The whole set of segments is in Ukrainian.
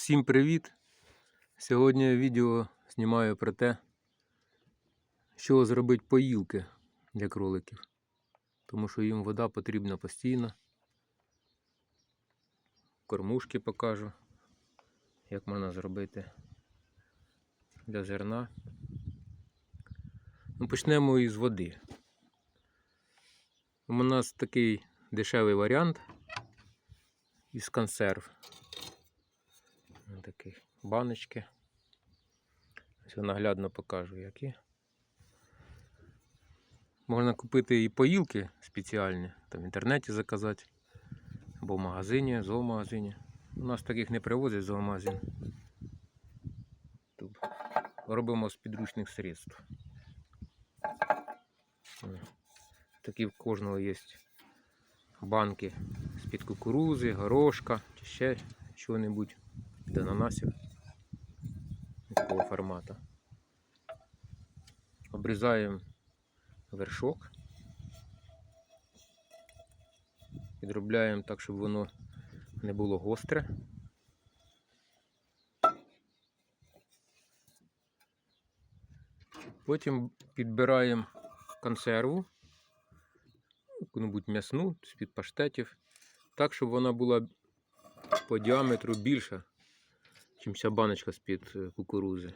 Всім привіт! Сьогодні відео знімаю про те, що зробити поїлки для кроликів. Тому що їм вода потрібна постійно. Кормушки покажу, як можна зробити для зерна. Ну, почнемо із води. У нас такий дешевий варіант із консерв. Такі баночки. Ось наглядно покажу, які. Можна купити і поїлки спеціальні, там в інтернеті заказати, або в магазині, зоомагазині. У нас таких не привозять в зоомагазин. Тут робимо з підручних средств. Такі в кожного є банки з-під кукурузи, горошка чи ще чого-небудь від ананасів такого формату. Обрізаємо вершок. Підробляємо так, щоб воно не було гостре. Потім підбираємо консерву, яку-небудь м'ясну з-під паштетів, так, щоб вона була по діаметру більша, ніж ця баночка з-під е, кукурузи.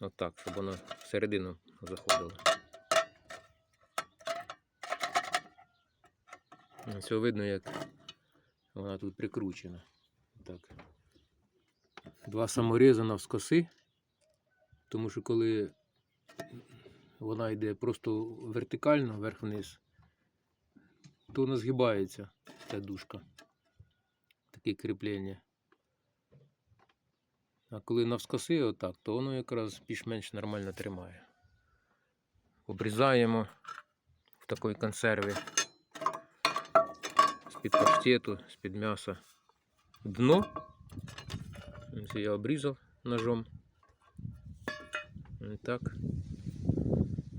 Отак, щоб вона всередину заходила. Ось видно, як вона тут прикручена. Так. Два саморези навскоси, тому що коли вона йде просто вертикально вверх-вниз, то вона згибається ця дужка. Таке кріплення. А коли навскоси отак, то воно якраз більш-менш нормально тримає. Обрізаємо в такій консерві з-під паштету, з-під м'яса дно. Ось я обрізав ножом. І так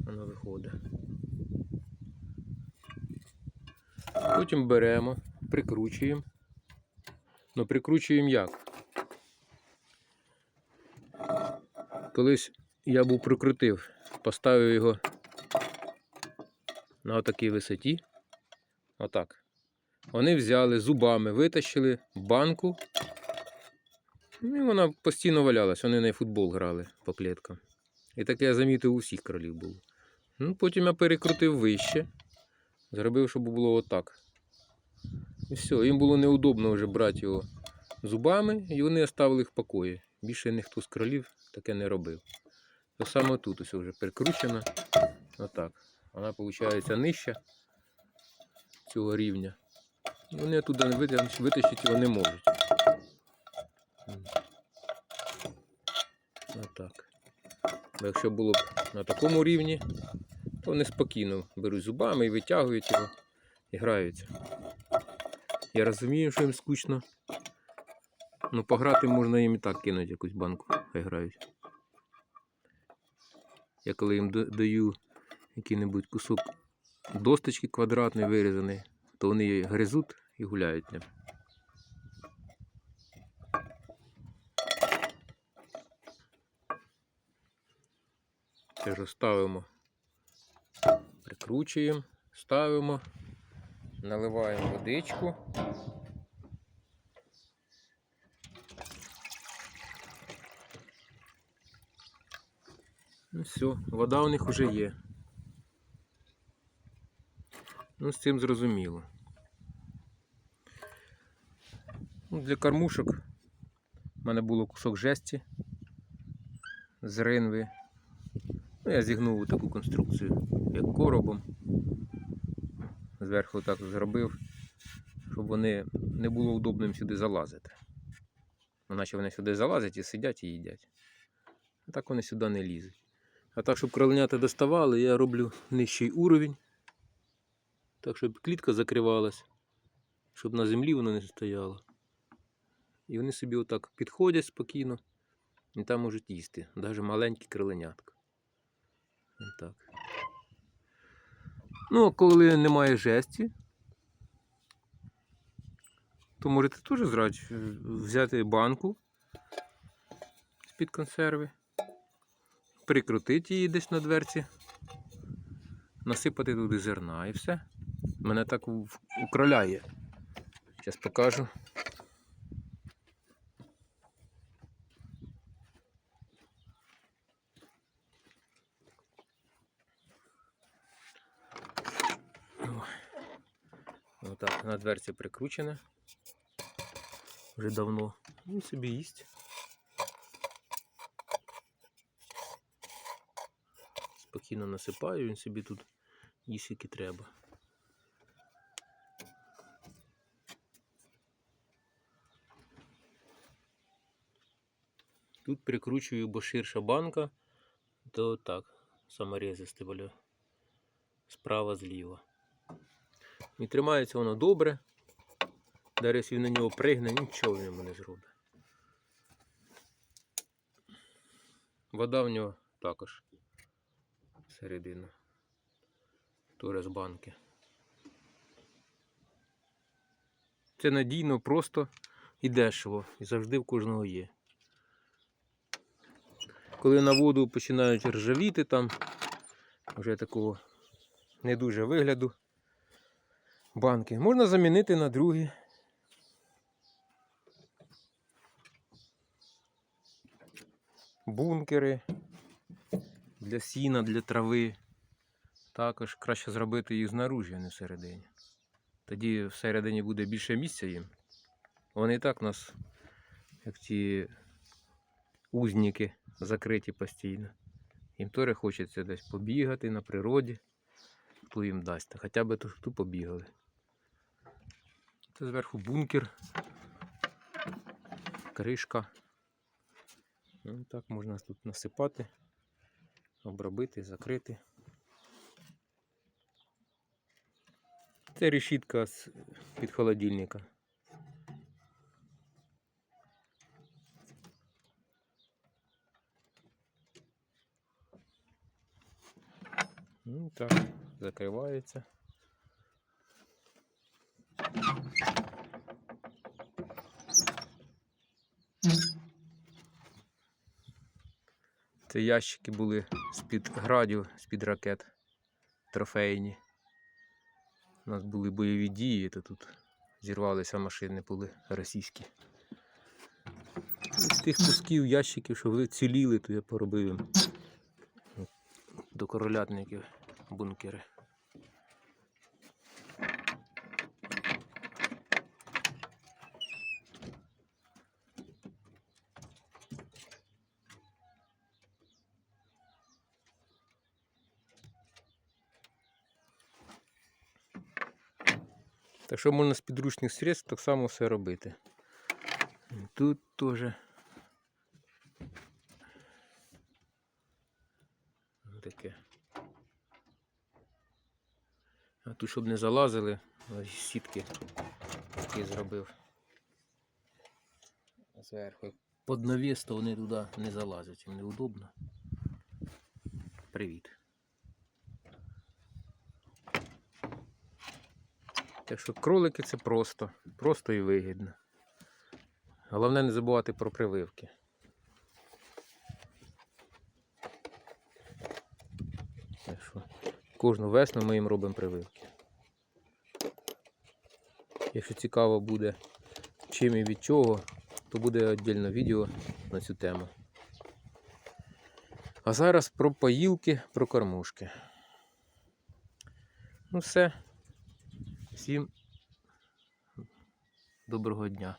воно виходить. Потім беремо, прикручуємо. Ну, прикручуємо як? Колись я був прикрутив, поставив його на такій висоті. Отак. Вони взяли зубами, витащили банку. Ну, і вона постійно валялась, вони на футбол грали по кліткам. І таке я замітив у всіх кролів було. Ну, потім я перекрутив вище, зробив, щоб було отак. І все, їм було неудобно вже брати його зубами, і вони оставили їх в покої. Більше ніхто з кролів таке не робив. То саме тут ось вже прикручено. Отак. Вона виходить нижча цього рівня. Вони туди витащити його не можуть. Отак. Бо якщо було б на такому рівні, то вони спокійно беруть зубами і витягують його і граються. Я розумію, що їм скучно. Ну, пограти можна їм і так кинути якусь банку, грають. Я коли їм даю який-небудь кусок досточки квадратної вирізаний, то вони її гризуть і гуляють ним. Теж ставимо, прикручуємо, ставимо, наливаємо водичку. Ну все, вода у них вже є. Ну, з цим зрозуміло. Ну, для кормушок в мене було кусок жесті з ринви. Ну, я зігнув таку конструкцію, як коробом. Зверху так зробив, щоб вони не було удобно їм сюди залазити. Ну, Наче вони сюди залазять і сидять і їдять. А так вони сюди не лізуть. А так, щоб кроленята доставали, я роблю нижчий уровень. Так, щоб клітка закривалась, щоб на землі вона не стояла. І вони собі отак підходять спокійно і там можуть їсти, навіть маленькі кроленятка. Отак. Ну, а коли немає жесті, то можете теж взяти банку з-під консерви, прикрутити її десь на дверці, насипати туди зерна і все. Мене так у, у кроля є. Зараз покажу. Отак, на дверці прикручене. Вже давно. Він собі їсть. Спокійно насипаю, він собі тут їсть, скільки треба. Тут прикручую, бо ширша банка, то так, саморези ставлю справа зліва. І тримається воно добре. Якщо він на нього пригне, нічого він йому не зробить. Вода в нього також середина. Туре банки. Це надійно, просто і дешево. І завжди в кожного є. Коли на воду починають ржавіти там, вже такого не дуже вигляду банки, можна замінити на другі. Бункери для сіна, для трави. Також краще зробити їх знаружі, а не всередині. Тоді всередині буде більше місця їм. Вони і так у нас, як ті узніки, закриті постійно. Їм теж хочеться десь побігати на природі. Хто їм дасть, хоча б тут побігали. Це зверху бункер, кришка. Ну, так можна тут насипати, обробити, закрити. Це решітка з під холодильника. Ну так, закривається. Це ящики були з-під градів, з-під ракет трофейні. У нас були бойові дії, то тут зірвалися машини, були російські. З тих кусків ящиків, що вони ціліли, то я поробив їм до королятників бункери. Так що можна з підручних средств так само все робити. Тут теж. Таке. А тут, щоб не залазили, сітки такі зробив. Зверху. Под навіс, то вони туди не залазять, їм неудобно. Привіт. Так що кролики це просто, просто і вигідно. Головне не забувати про прививки. Так що кожну весну ми їм робимо прививки. Якщо цікаво буде чим і від чого, то буде віддільне відео на цю тему. А зараз про поїлки, про кормушки. Ну все. Всім доброго дня.